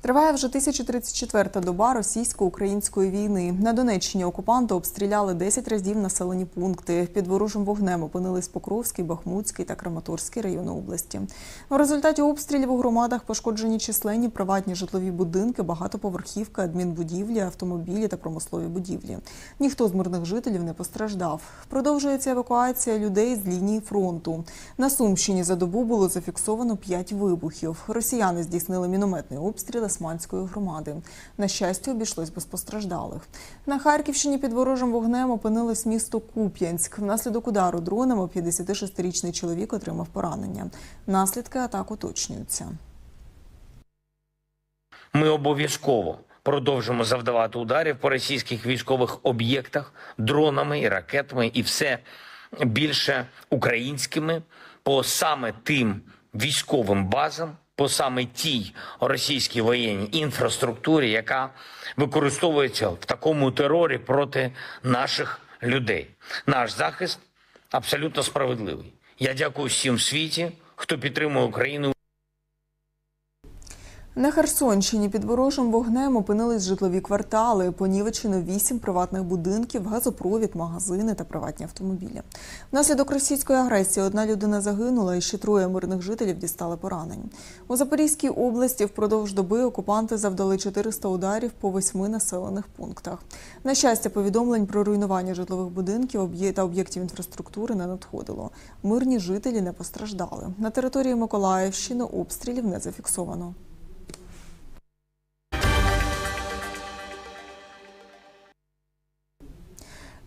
Триває вже 1034-та доба російсько-української війни. На Донеччині окупанти обстріляли 10 разів населені пункти. Під ворожим вогнем опинились Покровський, Бахмутський та Краматорський райони області. В результаті обстрілів у громадах пошкоджені численні приватні житлові будинки, багатоповерхівки, адмінбудівлі, автомобілі та промислові будівлі. Ніхто з мирних жителів не постраждав. Продовжується евакуація людей з лінії фронту. На Сумщині за добу було зафіксовано 5 вибухів. Росіяни здійснили мінометний обстріл Османської громади. На щастя, обійшлось без постраждалих. На Харківщині під ворожим вогнем опинилось місто Куп'янськ. Внаслідок удару дронами 56-річний чоловік отримав поранення. Наслідки атак уточнюються. Ми обов'язково продовжимо завдавати ударів по російських військових об'єктах дронами і ракетами, і все більше українськими по саме тим військовим базам, по саме тій російській воєнній інфраструктурі, яка використовується в такому терорі проти наших людей. Наш захист абсолютно справедливий. Я дякую всім в світі, хто підтримує Україну. На Херсонщині під ворожим вогнем опинились житлові квартали. Понівечено вісім приватних будинків, газопровід, магазини та приватні автомобілі. Внаслідок російської агресії одна людина загинула, і ще троє мирних жителів дістали поранень. У Запорізькій області впродовж доби окупанти завдали 400 ударів по восьми населених пунктах. На щастя, повідомлень про руйнування житлових будинків та об'єктів інфраструктури не надходило. Мирні жителі не постраждали. На території Миколаївщини обстрілів не зафіксовано.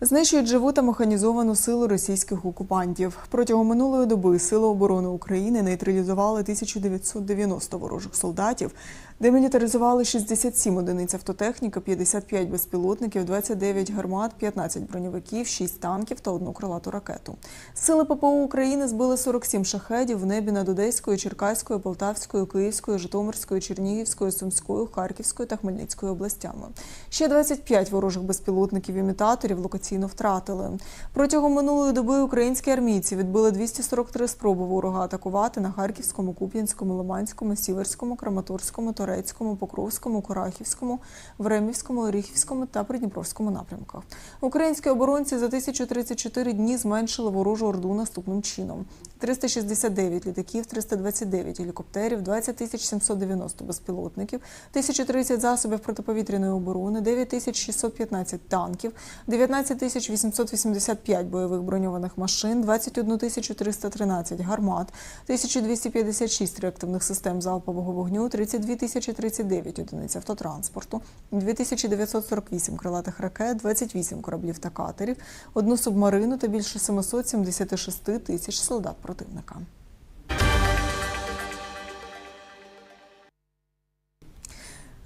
Знищують живу та механізовану силу російських окупантів. Протягом минулої доби Сили оборони України нейтралізували 1990 ворожих солдатів, демілітаризували 67 одиниць автотехніки, 55 безпілотників, 29 гармат, 15 броньовиків, 6 танків та одну крилату ракету. Сили ППО України збили 47 шахедів в небі над Одеською, Черкаською, Полтавською, Київською, Житомирською, Чернігівською, Сумською, Харківською та Хмельницькою областями. Ще 25 ворожих безпілотників імітаторів локаційно втратили. Протягом минулої доби українські армійці відбили 243 спроби ворога атакувати на Харківському, Куп'янському, Лиманському, Сіверському, Краматорському, Торецькому, Покровському, Курахівському, Времівському, Оріхівському та Придніпровському напрямках. Українські оборонці за 1034 дні зменшили ворожу орду наступним чином: 369 літаків, 329 гелікоптерів, 20 790 безпілотників, 1030 засобів протиповітряної оборони, 9615 танків, 19 885 бойових броньованих машин, 21 313 гармат, 1256 реактивних систем залпового вогню, 32 039 одиниць автотранспорту, 2948 крилатих ракет, 28 кораблів та катерів, одну субмарину та більше 776 тисяч солдат противника.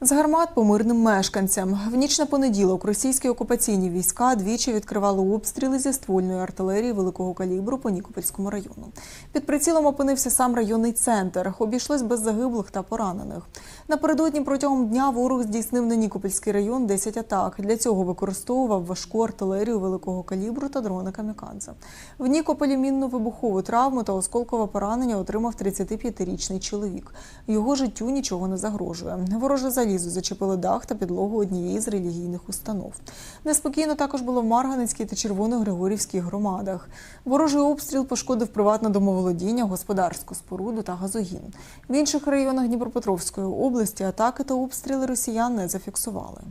З гармат по мирним мешканцям. В ніч на понеділок російські окупаційні війська двічі відкривали обстріли зі ствольної артилерії великого калібру по Нікопольському району. Під прицілом опинився сам районний центр. Обійшлось без загиблих та поранених. Напередодні протягом дня ворог здійснив на Нікопольський район 10 атак. Для цього використовував важку артилерію великого калібру та дрони камікадзе. В Нікополі мінно-вибухову травму та осколкове поранення отримав 35-річний чоловік. Його життю нічого не загрожує. Вороже залізо зачепили дах та підлогу однієї з релігійних установ. Неспокійно також було в Марганецькій та Червоногригорівській громадах. Ворожий обстріл пошкодив приватне домоволодіння, господарську споруду та газогін. В інших районах Дніпропетровської області атаки та обстріли росіян не зафіксували.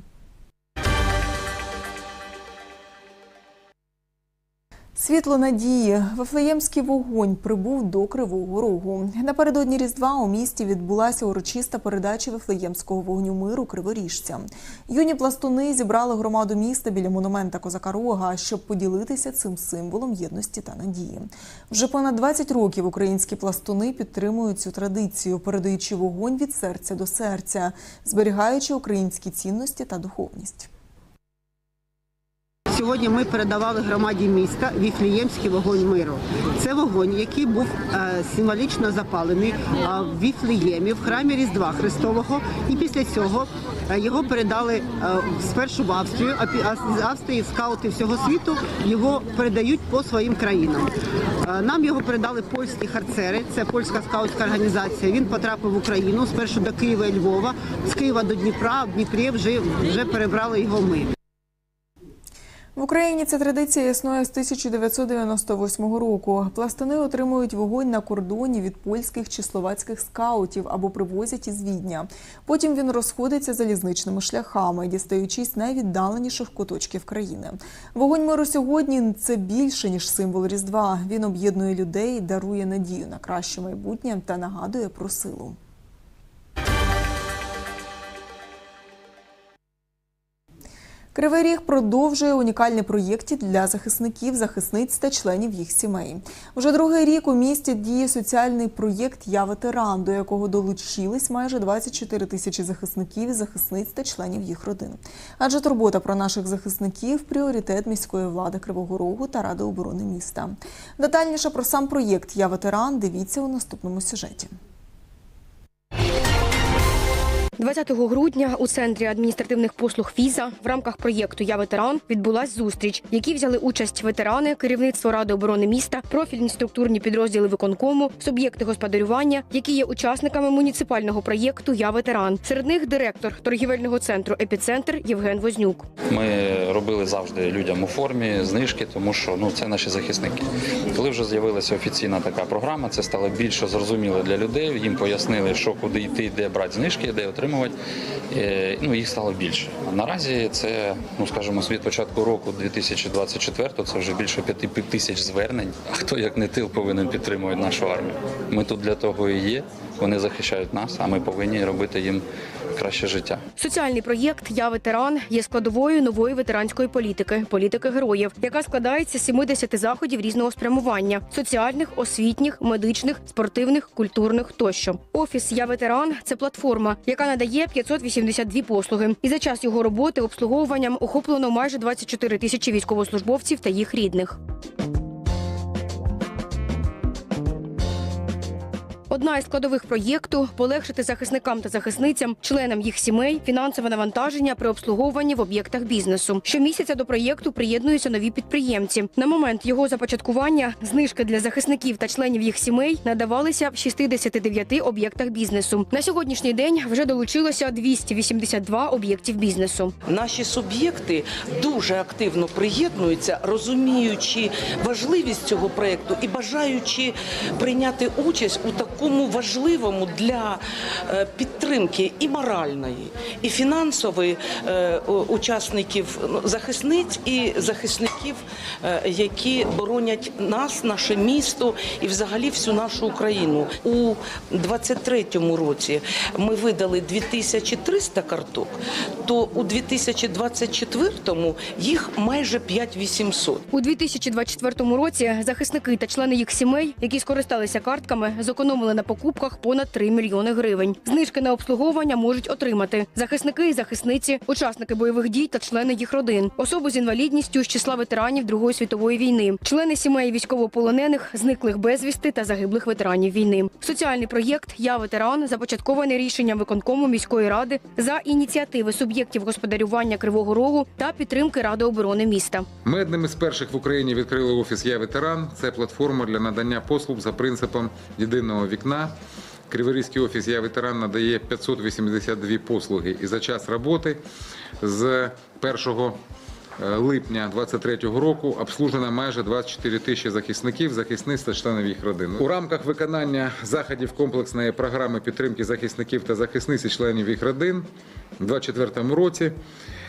Світло надії. Вифлеємський вогонь прибув до Кривого Рогу. Напередодні Різдва у місті відбулася урочиста передача Вифлеємського вогню миру криворіжцям. Юні пластуни зібрали громаду міста біля монумента Козака Рога, щоб поділитися цим символом єдності та надії. Вже понад 20 років українські пластуни підтримують цю традицію, передаючи вогонь від серця до серця, зберігаючи українські цінності та духовність. Сьогодні ми передавали громаді міста Віфліємський вогонь миру. Це вогонь, який був е, символічно запалений е, в Віфліємі, в храмі Різдва Христового. І після цього е, його передали е, спершу в Австрію, а з Австрії скаути всього світу його передають по своїм країнам. Е, Нам його передали польські харцери, це польська скаутська організація. Він потрапив в Україну спершу до Києва і Львова, з Києва до Дніпра. В Дніпрі вже, вже перебрали його ми. В Україні ця традиція існує з 1998 року. Пластини отримують вогонь на кордоні від польських чи словацьких скаутів або привозять із Відня. Потім він розходиться залізничними шляхами, дістаючись найвіддаленіших куточків країни. Вогонь миру сьогодні це більше ніж символ Різдва. Він об'єднує людей, дарує надію на краще майбутнє та нагадує про силу. Кривий Ріг продовжує унікальні проєкти для захисників, захисниць та членів їх сімей. Вже другий рік у місті діє соціальний проєкт Я ветеран, до якого долучились майже 24 тисячі захисників, захисниць та членів їх родин. Адже турбота про наших захисників пріоритет міської влади Кривого Рогу та Ради оборони міста. Детальніше про сам проєкт Я ветеран дивіться у наступному сюжеті. 20 грудня у центрі адміністративних послуг Віза в рамках проєкту Я ветеран відбулась зустріч, в якій взяли участь ветерани, керівництво ради оборони міста, профільні структурні підрозділи виконкому, суб'єкти господарювання, які є учасниками муніципального проєкту Я ветеран. Серед них директор торгівельного центру Епіцентр Євген Вознюк. Ми робили завжди людям у формі знижки, тому що ну це наші захисники. Коли вже з'явилася офіційна така програма, це стало більше зрозуміло для людей. Їм пояснили, що куди йти, де брати знижки, де отримувати. Е, Ну їх стало більше. А наразі це, ну скажімо, від початку року 2024 це вже більше п'яти тисяч звернень. А хто як не тил повинен підтримувати нашу армію? Ми тут для того і є. Вони захищають нас, а ми повинні робити їм краще життя. Соціальний проєкт Я ветеран є складовою нової ветеранської політики політики героїв, яка складається з 70 заходів різного спрямування: соціальних, освітніх, медичних, спортивних, культурних тощо. Офіс Я ветеран це платформа, яка надає 582 послуги. І за час його роботи обслуговуванням охоплено майже 24 тисячі військовослужбовців та їх рідних. Одна із складових проєкту полегшити захисникам та захисницям, членам їх сімей, фінансове навантаження при обслуговуванні в об'єктах бізнесу. Щомісяця до проєкту приєднуються нові підприємці. На момент його започаткування знижки для захисників та членів їх сімей надавалися в 69 об'єктах бізнесу. На сьогоднішній день вже долучилося 282 об'єктів бізнесу. Наші суб'єкти дуже активно приєднуються, розуміючи важливість цього проєкту і бажаючи прийняти участь у такому важливому для е, підтримки і моральної, і фінансової е, учасників ну, захисниць і захисників, е, які боронять нас, наше місто і взагалі всю нашу Україну. У 23-му році ми видали 2300 карток, то у 2024-му їх майже 5800. У 2024 році захисники та члени їх сімей, які скористалися картками, зекономили на покупках понад 3 мільйони гривень. Знижки на обслуговування можуть отримати захисники і захисниці, учасники бойових дій та члени їх родин, особи з інвалідністю з числа ветеранів Другої світової війни, члени сімей військовополонених, зниклих безвісти та загиблих ветеранів війни. Соціальний проєкт Я ветеран започаткований рішенням виконкому міської ради за ініціативи суб'єктів господарювання Кривого Рогу та підтримки Ради оборони міста. Ми одним із перших в Україні відкрили офіс Я ветеран. Це платформа для надання послуг за принципом єдиного вікна. Криворізький офіс Я ветеран надає 582 послуги. І за час роботи з 1 липня 2023 року обслужено майже 24 тисячі захисників, захисниць та членів їх родин. У рамках виконання заходів комплексної програми підтримки захисників та захисниць і членів їх родин у 2024 році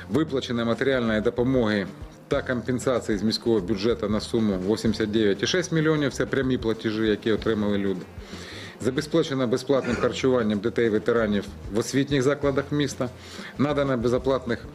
виплачено матеріальної допомоги та компенсації з міського бюджету на суму 89,6 мільйонів. Це прямі платежі, які отримали люди. Забезпечено безплатним харчуванням дітей ветеранів в освітніх закладах міста, надано безоплатних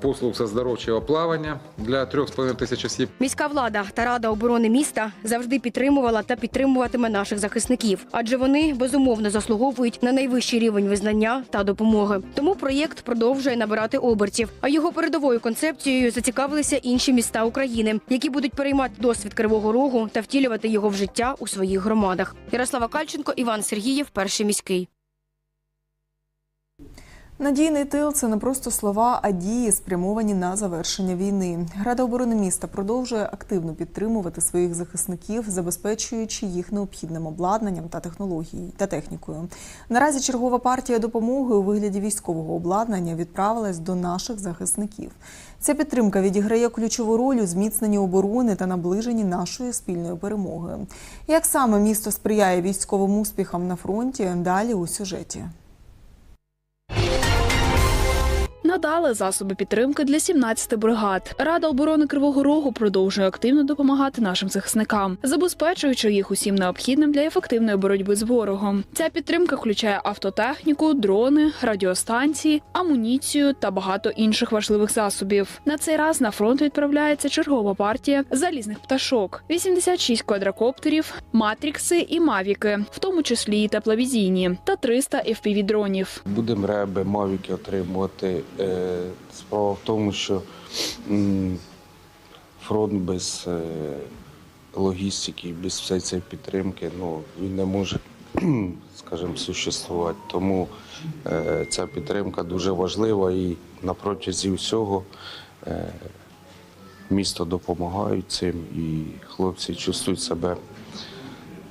послуг з оздоровчого плавання для 3,5 тисяч осіб. Міська влада та рада оборони міста завжди підтримувала та підтримуватиме наших захисників, адже вони безумовно заслуговують на найвищий рівень визнання та допомоги. Тому проєкт продовжує набирати обертів. А його передовою концепцією зацікавилися інші міста України, які будуть переймати досвід Кривого Рогу та втілювати його в життя у своїх громадах. Ярослава Кальченко, Іван Сергієв, перший міський. Надійний тил це не просто слова, а дії, спрямовані на завершення війни. Рада оборони міста продовжує активно підтримувати своїх захисників, забезпечуючи їх необхідним обладнанням та технологією та технікою. Наразі чергова партія допомоги у вигляді військового обладнання відправилась до наших захисників. Ця підтримка відіграє ключову роль у зміцненні оборони та наближенні нашої спільної перемоги. Як саме місто сприяє військовим успіхам на фронті? Далі у сюжеті. Надали засоби підтримки для 17 бригад. Рада оборони Кривого Рогу продовжує активно допомагати нашим захисникам, забезпечуючи їх усім необхідним для ефективної боротьби з ворогом. Ця підтримка включає автотехніку, дрони, радіостанції, амуніцію та багато інших важливих засобів. На цей раз на фронт відправляється чергова партія залізних пташок, 86 квадрокоптерів, матрікси і мавіки, в тому числі і тепловізійні, та 300 FPV-дронів. Будемо реби, мавіки отримувати. Е, Справа в тому, що фронт без е, логістики, без всієї цієї підтримки, ну, він не може, скажімо, существувати. Тому е, ця підтримка дуже важлива і на протязі всього місто допомагають цим, і хлопці чувствують себе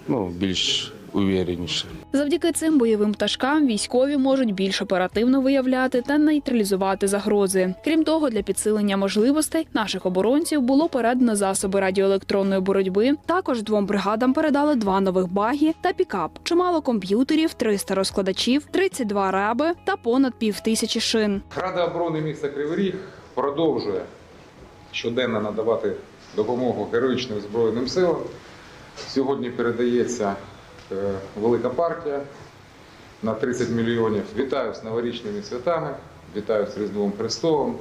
ну, більш увереніше. Завдяки цим бойовим пташкам військові можуть більш оперативно виявляти та нейтралізувати загрози. Крім того, для підсилення можливостей наших оборонців було передано засоби радіоелектронної боротьби. Також двом бригадам передали два нових багі та пікап, чимало комп'ютерів, 300 розкладачів, 32 раби та понад півтисячі шин. Рада оборони міста Кривий Ріг продовжує щоденно надавати допомогу героїчним Збройним силам. Сьогодні передається велика партія на 30 мільйонів. Вітаю з новорічними святами, вітаю з Різдвом Христовим.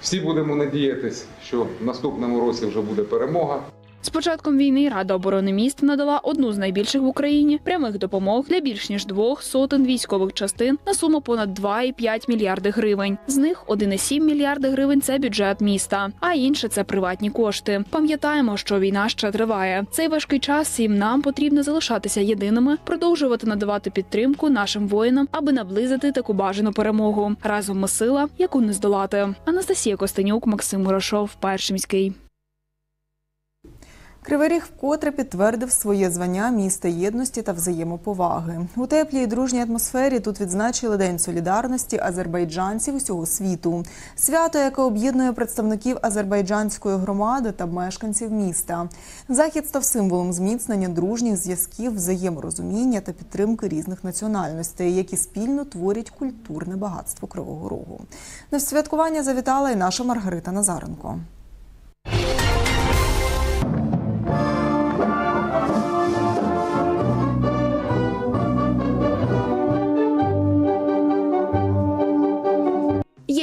Всі будемо надіятися, що в наступному році вже буде перемога. З початком війни Рада оборони міста надала одну з найбільших в Україні прямих допомог для більш ніж двох сотень військових частин на суму понад 2,5 мільярди гривень. З них 1,7 мільярди гривень це бюджет міста, а інше це приватні кошти. Пам'ятаємо, що війна ще триває. Цей важкий час всім нам потрібно залишатися єдиними, продовжувати надавати підтримку нашим воїнам, аби наблизити таку бажану перемогу. Разом ми сила, яку не здолати. Анастасія Костенюк, Максим Горошов, перший міський. Кривий Ріг вкотре підтвердив своє звання міста єдності та взаємоповаги. У теплій і дружній атмосфері тут відзначили День солідарності азербайджанців усього світу. Свято, яке об'єднує представників азербайджанської громади та мешканців міста. Захід став символом зміцнення дружніх зв'язків, взаєморозуміння та підтримки різних національностей, які спільно творять культурне багатство Кривого Рогу. На святкування завітала і наша Маргарита Назаренко.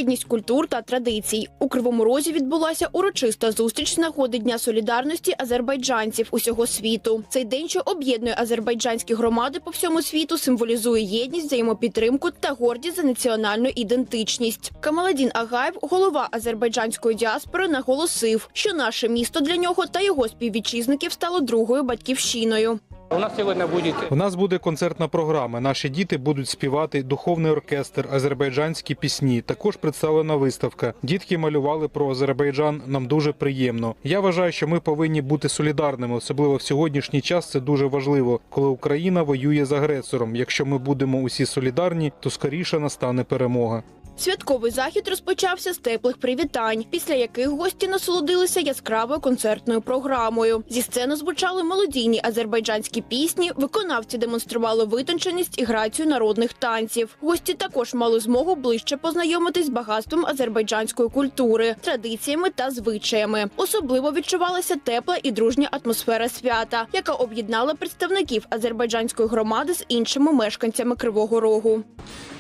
Єдність культур та традицій у Кривому Розі відбулася урочиста зустріч з нагоди Дня солідарності азербайджанців усього світу. Цей день, що об'єднує азербайджанські громади по всьому світу, символізує єдність, взаємопідтримку та гордість за національну ідентичність. Камаладін Агаєв, голова азербайджанської діаспори, наголосив, що наше місто для нього та його співвітчизників стало другою батьківщиною. У нас сьогодні буде У нас буде концертна програма. Наші діти будуть співати духовний оркестр, азербайджанські пісні. Також представлена виставка. Дітки малювали про Азербайджан. Нам дуже приємно. Я вважаю, що ми повинні бути солідарними, особливо в сьогоднішній час. Це дуже важливо, коли Україна воює з агресором. Якщо ми будемо усі солідарні, то скоріше настане перемога. Святковий захід розпочався з теплих привітань, після яких гості насолодилися яскравою концертною програмою. Зі сцени звучали мелодійні азербайджанські пісні. Виконавці демонстрували витонченість і грацію народних танців. Гості також мали змогу ближче познайомитись з багатством азербайджанської культури, традиціями та звичаями. Особливо відчувалася тепла і дружня атмосфера свята, яка об'єднала представників азербайджанської громади з іншими мешканцями Кривого Рогу.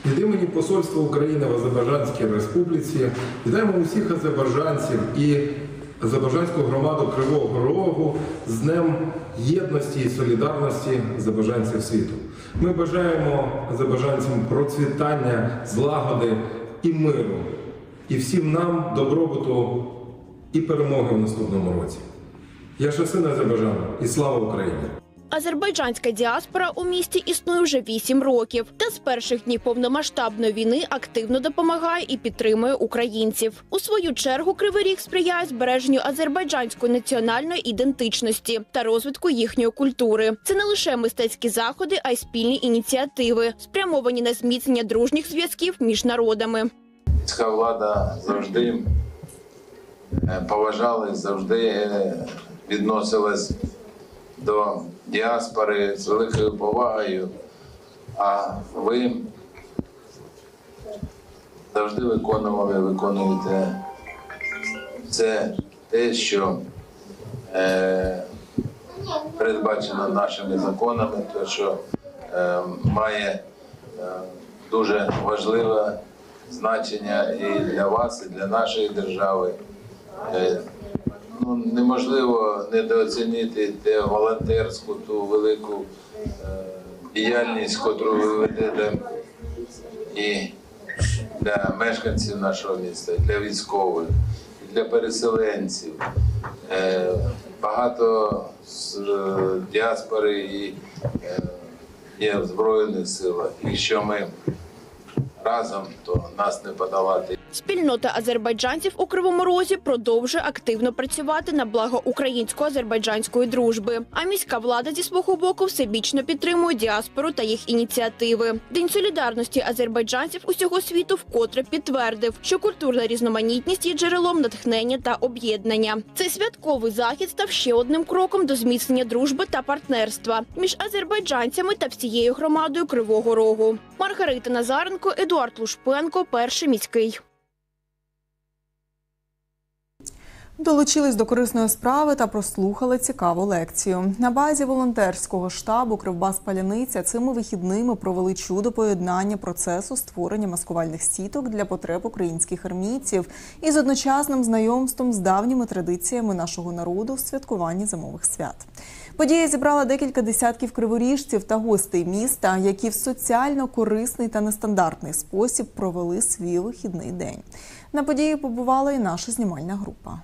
Від імені Посольства України в Азербайджанській Республіці вітаємо усіх азербайджанців і азербайджанську громаду Кривого Рогу з Днем єдності і солідарності азербайджанців світу. Ми бажаємо азербайджанцям процвітання, злагоди і миру, і всім нам добробуту і перемоги в наступному році. Я Шасин Азербайджану і слава Україні! Азербайджанська діаспора у місті існує вже вісім років, та з перших днів повномасштабної війни активно допомагає і підтримує українців. У свою чергу Кривий Ріг сприяє збереженню азербайджанської національної ідентичності та розвитку їхньої культури. Це не лише мистецькі заходи, а й спільні ініціативи, спрямовані на зміцнення дружніх зв'язків між народами. Міська влада завжди е, поважала, завжди е, відносилась до діаспори з великою повагою, а ви завжди виконували, виконуєте це те, що е, передбачено нашими законами, те, що е, має е, дуже важливе значення і для вас, і для нашої держави. Е, Неможливо недооцінити те волонтерську, ту велику е, діяльність, яку ви ведете і для мешканців нашого міста, і для військових, і для переселенців. Е, багато з е, діаспори і є в Збройних силах. Якщо ми разом, то нас не подолати. Спільнота азербайджанців у Кривому Розі продовжує активно працювати на благо українсько-азербайджанської дружби. А міська влада зі свого боку всебічно підтримує діаспору та їх ініціативи. День солідарності азербайджанців усього світу вкотре підтвердив, що культурна різноманітність є джерелом натхнення та об'єднання. Цей святковий захід став ще одним кроком до зміцнення дружби та партнерства між азербайджанцями та всією громадою Кривого Рогу. Маргарита Назаренко, Едуард Лушпенко, перший міський. Долучились до корисної справи та прослухали цікаву лекцію. На базі волонтерського штабу Кривбас Паляниця цими вихідними провели чудо поєднання процесу створення маскувальних сіток для потреб українських армійців із одночасним знайомством з давніми традиціями нашого народу в святкуванні зимових свят. Подія зібрала декілька десятків криворіжців та гостей міста, які в соціально корисний та нестандартний спосіб провели свій вихідний день. На події побувала і наша знімальна група.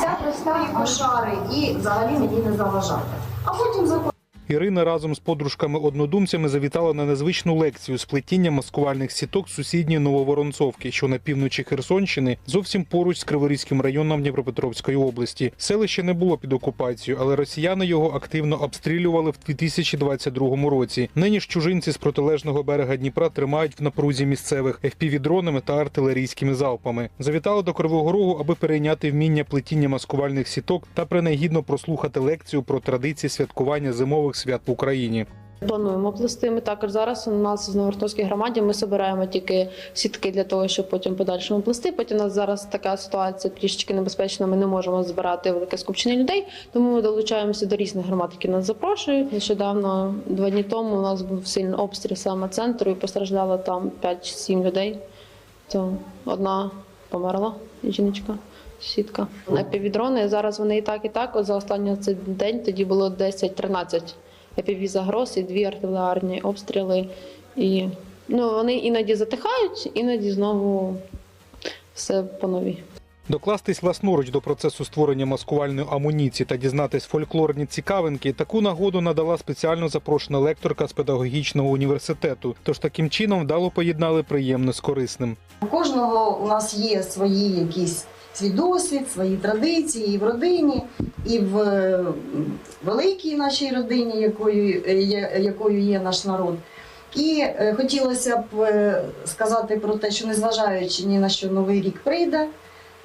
Ця проста кошари і взагалі мені не заважати. А потім заходить. Ірина разом з подружками-однодумцями завітала на незвичну лекцію з плетіння маскувальних сіток сусідньої Нововоронцовки, що на півночі Херсонщини, зовсім поруч з Криворізьким районом Дніпропетровської області. Селище не було під окупацією, але росіяни його активно обстрілювали в 2022 році. Нині ж чужинці з протилежного берега Дніпра тримають в напрузі місцевих FPV-дронами та артилерійськими залпами. Завітали до Кривого Рогу, аби перейняти вміння плетіння маскувальних сіток та принагідно прослухати лекцію про традиції святкування зимових свят в Україні. Плануємо плести. Ми також зараз у нас в Новортовській громаді ми збираємо тільки сітки для того, щоб потім подальшому плести. Потім у нас зараз така ситуація трішечки небезпечна. Ми не можемо збирати велике скупчення людей, тому ми долучаємося до різних громад, які нас запрошують. Нещодавно, два дні тому, у нас був сильний обстріл саме центру і постраждало там 5-7 людей. То одна померла жіночка. Сітка. Епівідрони зараз вони і так, і так. От за останній цей день тоді було 10-13 епіві загроз і дві артилерійні обстріли. І ну, вони іноді затихають, іноді знову все по новій. Докластись власноруч до процесу створення маскувальної амуніції та дізнатись фольклорні цікавинки. Таку нагоду надала спеціально запрошена лекторка з педагогічного університету. Тож таким чином вдало поєднали приємне з корисним. У кожного у нас є свої якісь свій досвід, свої традиції і в родині, і в великій нашій родині, якою є, якою є наш народ. І е, хотілося б е, сказати про те, що незважаючи ні на що новий рік прийде,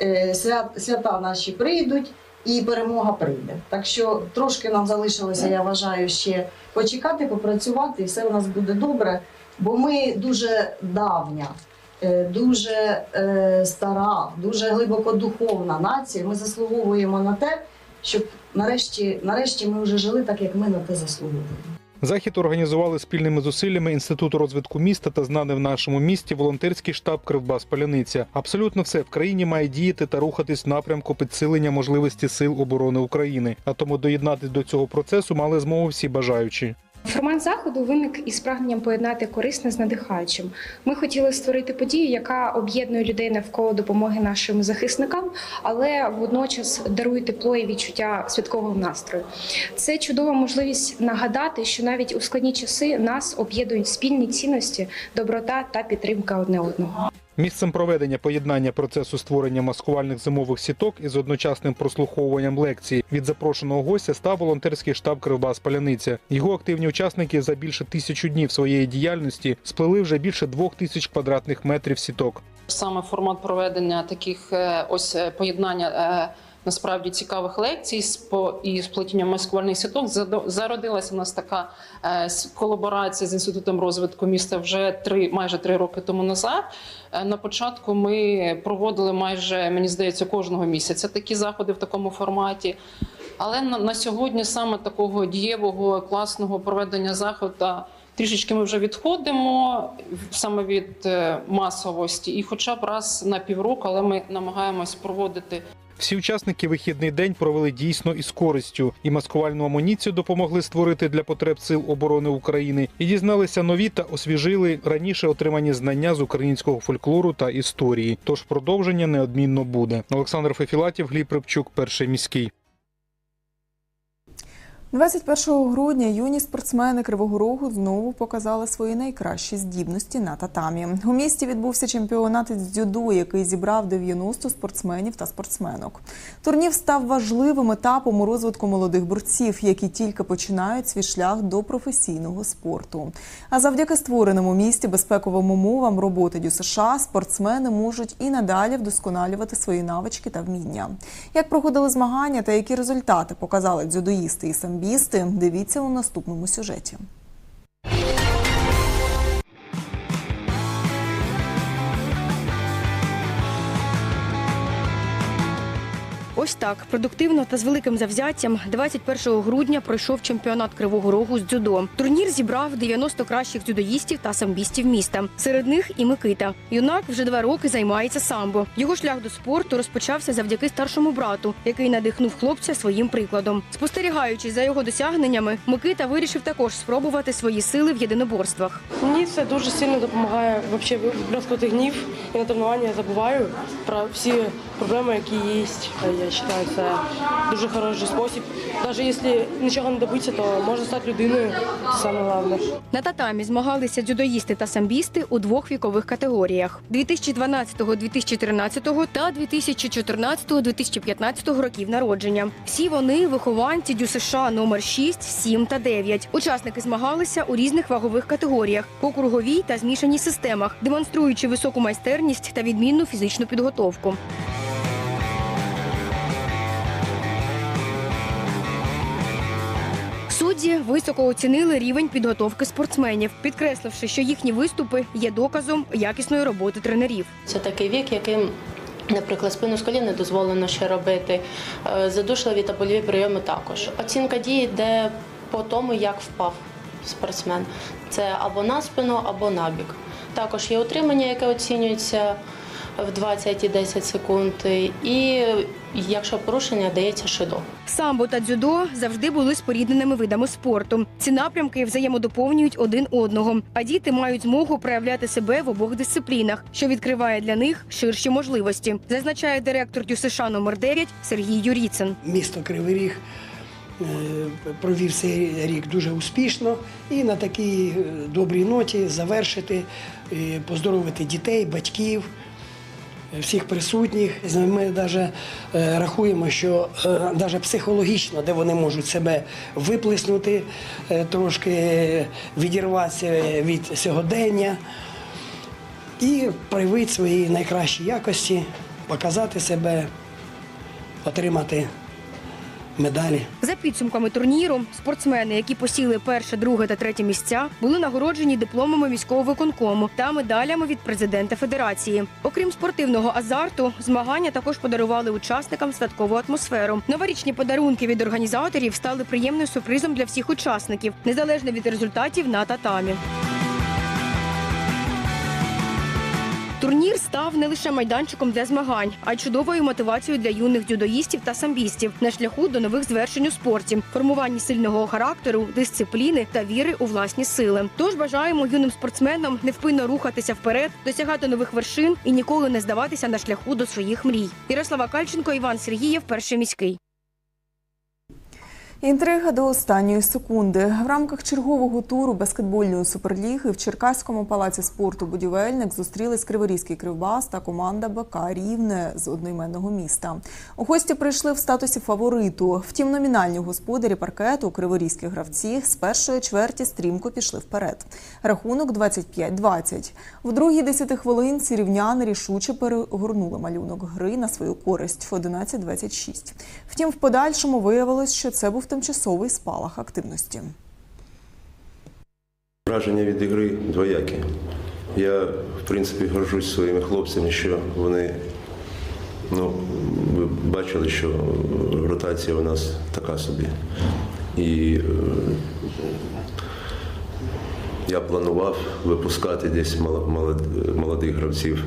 е, свята наші прийдуть і перемога прийде. Так що трошки нам залишилося, я вважаю, ще почекати, попрацювати, і все у нас буде добре. Бо ми дуже давня, дуже е, стара, дуже глибоко духовна нація. Ми заслуговуємо на те, щоб нарешті, нарешті ми вже жили так, як ми на те заслуговуємо. Захід організували спільними зусиллями Інституту розвитку міста та знаний в нашому місті волонтерський штаб Кривбас Паляниця. Абсолютно все в країні має діяти та рухатись в напрямку підсилення можливості сил оборони України. А тому доєднатись до цього процесу мали змогу всі бажаючі. Формат заходу виник із прагненням поєднати корисне з надихаючим. Ми хотіли створити подію, яка об'єднує людей навколо допомоги нашим захисникам, але водночас дарує тепло і відчуття святкового настрою. Це чудова можливість нагадати, що навіть у складні часи нас об'єднують спільні цінності, доброта та підтримка одне одного. Місцем проведення поєднання процесу створення маскувальних зимових сіток із одночасним прослуховуванням лекцій від запрошеного гостя став волонтерський штаб Кривбас Паляниця. Його активні учасники за більше тисячу днів своєї діяльності сплели вже більше двох тисяч квадратних метрів сіток. Саме формат проведення таких е, ось е, поєднання е, насправді цікавих лекцій з по і сплетінням маскувальних сіток зародилася в нас така е, колаборація з інститутом розвитку міста вже три майже три роки тому назад. Е, На початку ми проводили майже мені здається кожного місяця такі заходи в такому форматі. Але на, на сьогодні саме такого дієвого класного проведення заходу трішечки ми вже відходимо саме від е, масовості, і хоча б раз на півроку, але ми намагаємось проводити Всі учасники вихідний день провели дійсно із користю, і маскувальну амуніцію допомогли створити для потреб сил оборони України, і дізналися нові та освіжили раніше отримані знання з українського фольклору та історії. Тож продовження неодмінно буде. Олександр Фефілатів, Гліб Рибчук, перший міський. 21 грудня юні спортсмени Кривого Рогу знову показали свої найкращі здібності на татамі. У місті відбувся чемпіонат із дзюдо, який зібрав 90 спортсменів та спортсменок. Турнір став важливим етапом у розвитку молодих борців, які тільки починають свій шлях до професійного спорту. А завдяки створеним у місті безпековим умовам роботи ДЮСШ спортсмени можуть і надалі вдосконалювати свої навички та вміння. Як проходили змагання та які результати показали дзюдоїсти і самбісти, дивіться у наступному сюжеті. Ось так продуктивно та з великим завзяттям 21 грудня пройшов чемпіонат Кривого Рогу з дзюдо. Турнір зібрав 90 кращих дзюдоїстів та самбістів міста. Серед них і Микита. Юнак вже два роки займається самбо. Його шлях до спорту розпочався завдяки старшому брату, який надихнув хлопця своїм прикладом. Спостерігаючи за його досягненнями, Микита вирішив також спробувати свої сили в єдиноборствах. Мені це дуже сильно допомагає взагалі вибрати гнів. І на тренування я забуваю про всі проблеми, які є. Я вважаю, це дуже хороший спосіб. Навіть якщо нічого не добитися, то можна стати людиною. Саме головне. На татамі змагалися дзюдоїсти та самбісти у двох вікових категоріях: 2012-2013 та 2014-2015 років народження. Всі вони вихованці ДЮСШ США номер 6, 7 та 9. Учасники змагалися у різних вагових категоріях по круговій та змішаній системах, демонструючи високу майстерність та відмінну фізичну підготовку. Судді високо оцінили рівень підготовки спортсменів, підкресливши, що їхні виступи є доказом якісної роботи тренерів. Це такий вік, яким, наприклад, спину з колін не дозволено ще робити. Е, Задушливі та больові прийоми також. Оцінка дії йде по тому, як впав спортсмен. Це або на спину, або на бік. Також є утримання, яке оцінюється в 20 і 10 секунд. І якщо порушення, дається шидо. Самбо та дзюдо завжди були спорідненими видами спорту. Ці напрямки взаємодоповнюють один одного, а діти мають змогу проявляти себе в обох дисциплінах, що відкриває для них ширші можливості, зазначає директор ДЮСШ номер 9 Сергій Юріцин. Місто Кривий Ріг е, провів цей рік дуже успішно і на такій е, добрій ноті завершити, е, поздоровити дітей, батьків. Е, Всіх присутніх. Ми навіть рахуємо, що навіть психологічно, де вони можуть себе виплеснути, е, трошки відірватися від сьогодення і проявити свої найкращі якості, показати себе, отримати медалі. За підсумками турніру, спортсмени, які посіли перше, друге та третє місця, були нагороджені дипломами міського виконкому та медалями від президента федерації. Окрім спортивного азарту, змагання також подарували учасникам святкову атмосферу. Новорічні подарунки від організаторів стали приємним сюрпризом для всіх учасників, незалежно від результатів на татамі. Турнір став не лише майданчиком для змагань, а й чудовою мотивацією для юних дзюдоїстів та самбістів на шляху до нових звершень у спорті, формуванні сильного характеру, дисципліни та віри у власні сили. Тож бажаємо юним спортсменам невпинно рухатися вперед, досягати нових вершин і ніколи не здаватися на шляху до своїх мрій. Ярослава Кальченко, Іван Сергієв, перший міський. Інтрига до останньої секунди. В рамках чергового туру баскетбольної суперліги в Черкаському палаці спорту Будівельник зустрілись Криворізький Кривбас та команда БК Рівне з одноіменного міста. У гості прийшли в статусі фавориту. Втім, номінальні господарі паркету криворізькі гравці з першої чверті стрімко пішли вперед. Рахунок 25-20. В другій десятихвилинці рівняни рішуче перегорнули малюнок гри на свою користь 11-26. Втім, в подальшому виявилось, що це був тимчасовий спалах активності. Враження від ігри двоякі. Я, в принципі, горжусь своїми хлопцями, що вони ну, бачили, що ротація у нас така собі. І е, я планував випускати десь молодих гравців.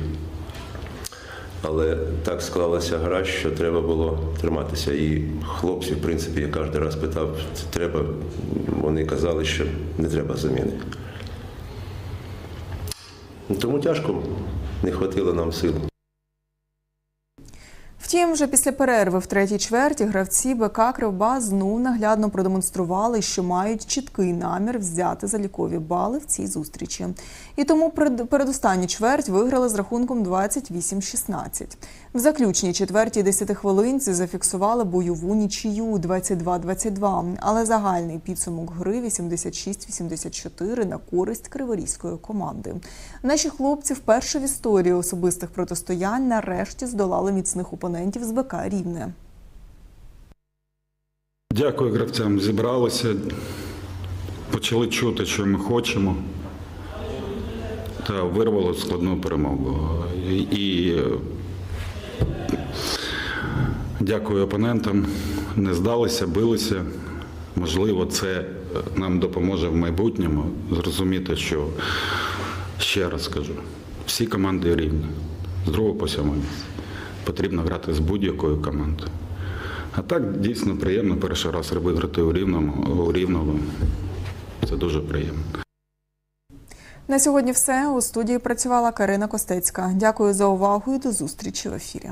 Але так склалася гра, що треба було триматися. І хлопці, в принципі, я кожен раз питав, треба. Вони казали, що не треба заміни. Тому тяжко, не вистачило нам сил. Втім, вже після перерви в третій чверті гравці БК Кривба знов наглядно продемонстрували, що мають чіткий намір взяти залікові бали в цій зустрічі. І тому перед- передостанню чверть виграли з рахунком 28-16. В заключній четвертій десятихвилинці зафіксували бойову нічию 22-22, але загальний підсумок гри 86-84 на користь криворізької команди. Наші хлопці вперше в історії особистих протистоянь нарешті здолали міцних опонентів з БК Рівне. Дякую гравцям. Зібралися, почали чути, що ми хочемо. Та вирвали складну перемогу. І дякую опонентам. Не здалися, билися. Можливо, це нам допоможе в майбутньому зрозуміти, що ще раз скажу, всі команди рівні. З другого по сьомого місця. Потрібно грати з будь-якою командою. А так дійсно приємно перший раз виграти у рівному у рівному. Це дуже приємно. На сьогодні все. У студії працювала Карина Костецька. Дякую за увагу і до зустрічі в ефірі.